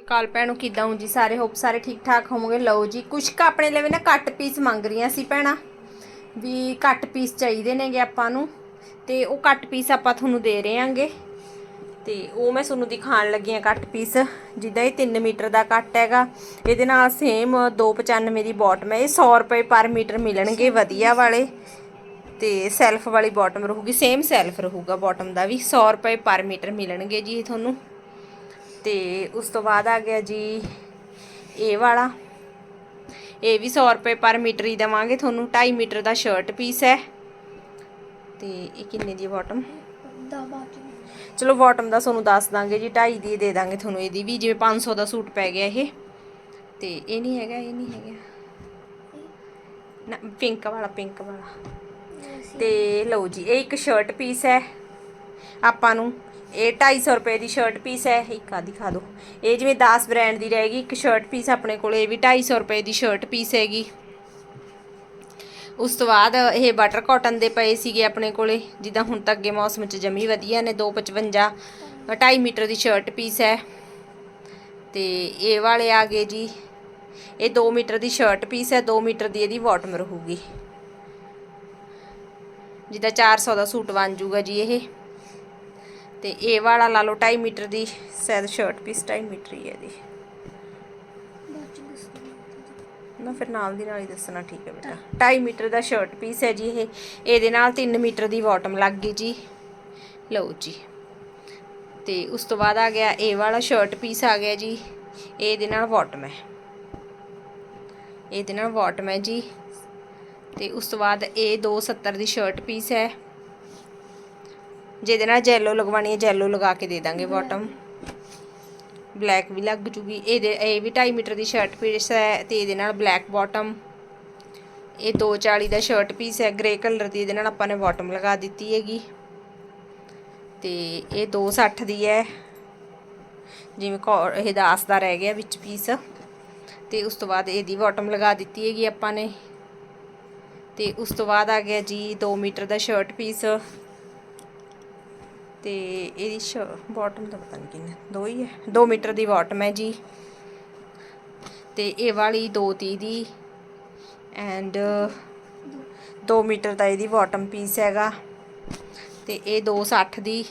ਕਾਲ ਭੈਣੋ ਕਿਦਾਂ ਹੋ ਜੀ? ਸਾਰੇ ਹੋਪ ਸਾਰੇ ਠੀਕ ਠਾਕ ਹੋਵੋਗੇ? ਲਓ ਜੀ ਕੁਛ ਕ ਆਪਣੇ ਲਈ ਨਾ ਕੱਟ ਪੀਸ ਮੰਗ ਰਹੀਆਂ ਸੀ ਭੈਣਾ। ਵੀ ਕੱਟ ਪੀਸ ਚਾਹੀਦੇ ਨੇਗੇ ਆਪਾਂ ਨੂੰ ਤੇ ਉਹ ਕੱਟ ਪੀਸ ਆਪਾਂ ਤੁਹਾਨੂੰ ਦੇ ਰਹੇ ਆਂਗੇ। ਤੇ ਉਹ ਮੈਂ ਤੁਹਾਨੂੰ ਦਿਖਾਉਣ ਲੱਗੀ ਆ ਕੱਟ ਪੀਸ ਜਿੱਦਾਂ ਇਹ 3 ਮੀਟਰ ਦਾ ਕੱਟ ਹੈਗਾ। ਇਹਦੇ ਨਾਲ ਸੇਮ 295 ਦੀ ਬਾਟਮ ਹੈ। ਇਹ 100 ਰੁਪਏ ਪਰ ਮੀਟਰ ਮਿਲਣਗੇ ਵਧੀਆ ਵਾਲੇ। ਤੇ ਸੈਲਫ ਵਾਲੀ ਬਾਟਮ ਰਹੂਗੀ ਸੇਮ ਸੈਲਫ ਰਹੂਗਾ ਬਾਟਮ ਦਾ ਵੀ। 100 ਰੁਪਏ ਪਰ ਮੀਟਰ ਮਿਲਣਗੇ ਜੀ ਇਹ ਤੁਹਾਨੂੰ। ਤੇ ਉਸ ਤੋਂ ਬਾਅਦ ਆ ਗਿਆ ਜੀ ਇਹ ਵਾਲਾ। ਇਹ ਵੀ 100 ਰੁਪਏ ਪਰ ਮੀਟਰ ਹੀ ਦੇਵਾਂਗੇ। ਤੁਹਾਨੂੰ 2.5 ਮੀਟਰ ਦਾ ਸ਼ਰਟ ਪੀਸ ਹੈ। ਤੇ ਇਹ ਕਿੰਨੇ ਦੀ ਬਾਟਮ ਚਲੋ ਬਾਟਮ ਦਾ ਤੁਹਾਨੂੰ ਦੱਸ ਦਾਂਗੇ ਜੀ 2.5 ਦੀ ਦੇ ਦਾਂਗੇ ਤੁਹਾਨੂੰ ਇਹਦੀ ਵੀ ਜਿਵੇਂ 500 ਦਾ ਸੂਟ ਪੈ ਗਿਆ ਇਹ। ਤੇ ਇਹ ਨਹੀਂ ਹੈਗਾ ਇਹ ਨਹੀਂ ਹੈਗਾ। ਨਾ ਪਿੰਕ ਵਾਲਾ ਪਿੰਕ ਵਾਲਾ। ਤੇ ਲਓ ਜੀ ਇਹ ਇੱਕ ਸ਼ਰਟ ਪੀਸ ਹੈ। ਆਪਾਂ ਨੂੰ ਇਹ 250 ਰੁਪਏ ਦੀ ਸ਼ਰਟ ਪੀਸ ਹੈ। ਇੱਕ ਆ ਦਿਖਾ ਦਿਓ। ਇਹ ਜਿਵੇਂ 10 ਬ੍ਰਾਂਡ ਦੀ ਰਹੇਗੀ। ਇੱਕ ਸ਼ਰਟ ਪੀਸ ਆਪਣੇ ਕੋਲ, ਇਹ ਵੀ 250 ਰੁਪਏ ਦੀ ਸ਼ਰਟ ਪੀਸ ਹੈਗੀ। ਉਸ ਤੋਂ ਬਾਅਦ ਇਹ ਬਟਰ ਕਾਟਨ ਦੇ ਪਏ ਸੀਗੇ ਆਪਣੇ ਕੋਲੇ, ਜਿੱਦਾਂ ਹੁਣ ਤੱਕ ਅੱਗੇ ਮੌਸਮ 'ਚ ਜਮੀ ਵਧੀਆ ਨੇ 255 2.5 ਮੀਟਰ ਦੀ ਸ਼ਰਟ ਪੀਸ ਹੈ। ਤੇ ਇਹ ਵਾਲੇ ਆ ਗਏ ਜੀ। ਇਹ 2 ਮੀਟਰ ਦੀ ਸ਼ਰਟ ਪੀਸ ਹੈ 2 ਮੀਟਰ ਦੀ ਇਹਦੀ ਬਾਟਮ ਰਹੂਗੀ। ਜਿੱਦਾਂ 400 ਦਾ ਸੂਟ ਬਣ ਜੂਗਾ ਜੀ ਇਹ। ਤੇ ਇਹ ਵਾਲਾ ਲਾ ਲਓ 2.5 ਮੀਟਰ ਦੀ ਸ਼ਾਇਦ ਸ਼ਰਟ ਪੀਸ 2.5 ਮੀਟਰ ਹੀ ਹੈ ਇਹਦੀ। ਨਾ ਫਿਰ ਨਾਲ ਦੀ ਨਾਲ ਹੀ ਦੱਸਣਾ ਠੀਕ ਹੈ ਬੇਟਾ। 2.5 ਮੀਟਰ ਦਾ ਸ਼ਰਟ ਪੀਸ ਹੈ ਜੀ ਇਹ। ਇਹਦੇ ਨਾਲ 3 ਮੀਟਰ ਦੀ ਬਾਟਮ ਲੱਗ ਗਈ ਜੀ। ਲਓ ਜੀ। ਤੇ ਉਸ ਤੋਂ ਬਾਅਦ ਆ ਗਿਆ ਇਹ ਵਾਲਾ ਸ਼ਰਟ ਪੀਸ ਆ ਗਿਆ ਜੀ। ਇਹਦੇ ਨਾਲ ਬਾਟਮ ਹੈ। ਇਹਦੇ ਨਾਲ ਬਾਟਮ ਹੈ ਜੀ। ਤੇ ਉਸ ਤੋਂ ਬਾਅਦ ਇਹ 270 ਦੀ ਸ਼ਰਟ ਪੀਸ ਹੈ। ਜਿਹਦੇ ਨਾਲ ਜੈਲੋ ਲਗਵਾਣੀ ਹੈ ਜੈਲੋ ਲਗਾ ਕੇ ਦੇ ਦਾਂਗੇ ਬਾਟਮ ਬਲੈਕ ਵੀ ਲੱਗ ਜੂਗੀ। ਇਹਦੇ, ਇਹ ਵੀ 2.5 ਮੀਟਰ ਦੀ ਸ਼ਰਟ ਪੀਸ ਹੈ ਤੇ ਇਹਦੇ ਨਾਲ ਬਲੈਕ ਬਾਟਮ ਇਹ 240 ਦਾ ਸ਼ਰਟ ਪੀਸ ਹੈ ਗ੍ਰੇ ਕਲਰ ਦੀ। ਇਹਦੇ ਨਾਲ ਆਪਾਂ ਨੇ ਬਾਟਮ ਲਗਾ ਦਿੱਤੀ ਹੈਗੀ। ਤੇ ਇਹ 260 ਦੀ ਹੈ। ਜਿਵੇਂ ਕੋ- ਇਹ ਦਾਸ ਦਾ ਰਹਿ ਗਿਆ ਵਿੱਚ ਪੀਸ ਤੇ ਉਸ ਤੋਂ ਬਾਅਦ ਇਹਦੀ ਬਾਟਮ ਲਗਾ ਦਿੱਤੀ ਹੈਗੀ ਆਪਾਂ ਨੇ। ਤੇ ਉਸ ਤੋਂ ਬਾਅਦ ਆ ਗਿਆ ਜੀ 2 ਮੀਟਰ ਦਾ ਸ਼ਰਟ ਪੀਸ ਤੇ ਇਹਦੀ ਬਾਟਮ ਦਾ ਪਤਾ ਨਹੀਂ ਕਿੰਨਾ, ਦੋ ਹੀ ਹੈ 2 ਮੀਟਰ ਦੀ ਬਾਟਮ ਹੈ ਜੀ। ਤੇ ਇਹ ਵਾਲੀ 230 ਦੀ ਐਂਡ 2 ਮੀਟਰ ਦਾ ਇਹਦੀ ਬਾਟਮ ਪੀਸ ਹੈਗਾ। ਤੇ ਇਹ 260 ਦੀ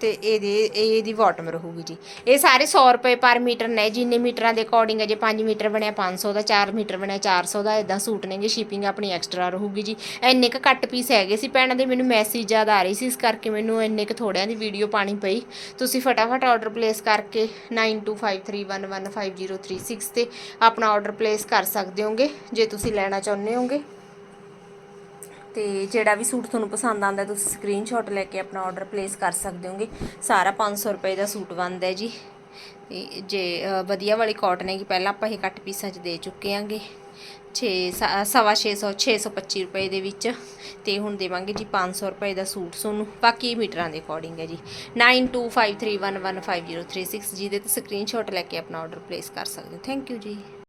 ਤੇ ਇਹਦੇ ਇਹ ਇਹਦੀ ਬਾਟਮ ਰਹੂਗੀ ਜੀ। ਇਹ ਸਾਰੇ 100 ਰੁਪਏ ਪਰ ਮੀਟਰ ਨੇ, ਜਿੰਨੇ ਮੀਟਰਾਂ ਦੇ ਅਕੋਰਡਿੰਗ ਹੈ ਜੇ 5 ਮੀਟਰ ਬਣਿਆ 500 ਦਾ 4 ਮੀਟਰ ਬਣਿਆ 400 ਦਾ ਇਦਾਂ ਸੂਟ ਨੇਗੇ ਸ਼ਿਪਿੰਗ ਆਪਣੀ ਐਕਸਟਰਾ ਰਹੂਗੀ ਜੀ। ਇੰਨੇ ਕ ਕੱਟ ਪੀਸ ਹੈਗੇ ਸੀ, ਭੈਣਾਂ ਦੇ ਮੈਨੂੰ ਮੈਸੇਜ ਜ਼ਿਆਦਾ ਆ ਰਹੀ ਸੀ, ਇਸ ਕਰਕੇ ਮੈਨੂੰ ਇੰਨੇ ਕ ਥੋੜਿਆਂ ਦੀ ਵੀਡੀਓ ਪਾਣੀ ਪਈ। ਤੁਸੀਂ ਫਟਾਫਟ ਆਰਡਰ ਪਲੇਸ ਕਰਕੇ 9253115036 ਤੇ ਆਪਣਾ ਆਰਡਰ ਪਲੇਸ ਕਰ ਸਕਦੇ ਹੋਗੇ, ਜੇ ਤੁਸੀਂ ਲੈਣਾ ਚਾਹੁੰਦੇ ਹੋਗੇ। ਤੇ ਜਿਹੜਾ ਵੀ ਸੂਟ ਤੁਹਾਨੂੰ ਪਸੰਦ ਆਉਂਦਾ, ਤੁਸੀਂ ਸਕਰੀਨਸ਼ਾਟ ਲੈ ਕੇ ਆਪਣਾ ਆਰਡਰ ਪਲੇਸ ਕਰ ਸਕਦੇ ਹੋਗੇ। ਸਾਰਾ 500 ਰੁਪਏ ਦਾ ਸੂਟ ਬਣਦਾ ਹੈ ਜੀ। ਤੇ ਜੇ ਵਧੀਆ ਵਾਲੀ ਕਾਟਨ ਹੈਗੀ, ਪਹਿਲਾਂ ਆਪਾਂ ਇਹ ਕੱਟ ਪੀਸਾਂ 'ਚ ਦੇ ਚੁੱਕੇ ਆਂਗੇ। 6 ਸਵਾ 600 625 ਰੁਪਏ ਦੇ ਵਿੱਚ। ਤੇ ਹੁਣ ਦੇਵਾਂਗੇ ਜੀ 500 ਰੁਪਏ ਦਾ ਸੂਟ ਤੁਹਾਨੂੰ। ਬਾਕੀ ਮੀਟਰਾਂ ਦੇ ਅਕੋਰਡਿੰਗ ਹੈ ਜੀ। 9253115036 ਜਿਹਦੇ ਤੇ ਸਕਰੀਨਸ਼ਾਟ ਲੈ ਕੇ ਆਪਣਾ ਆਰਡਰ ਪਲੇਸ ਕਰ ਸਕਦੇ ਹੋ। ਥੈਂਕ ਯੂ ਜੀ।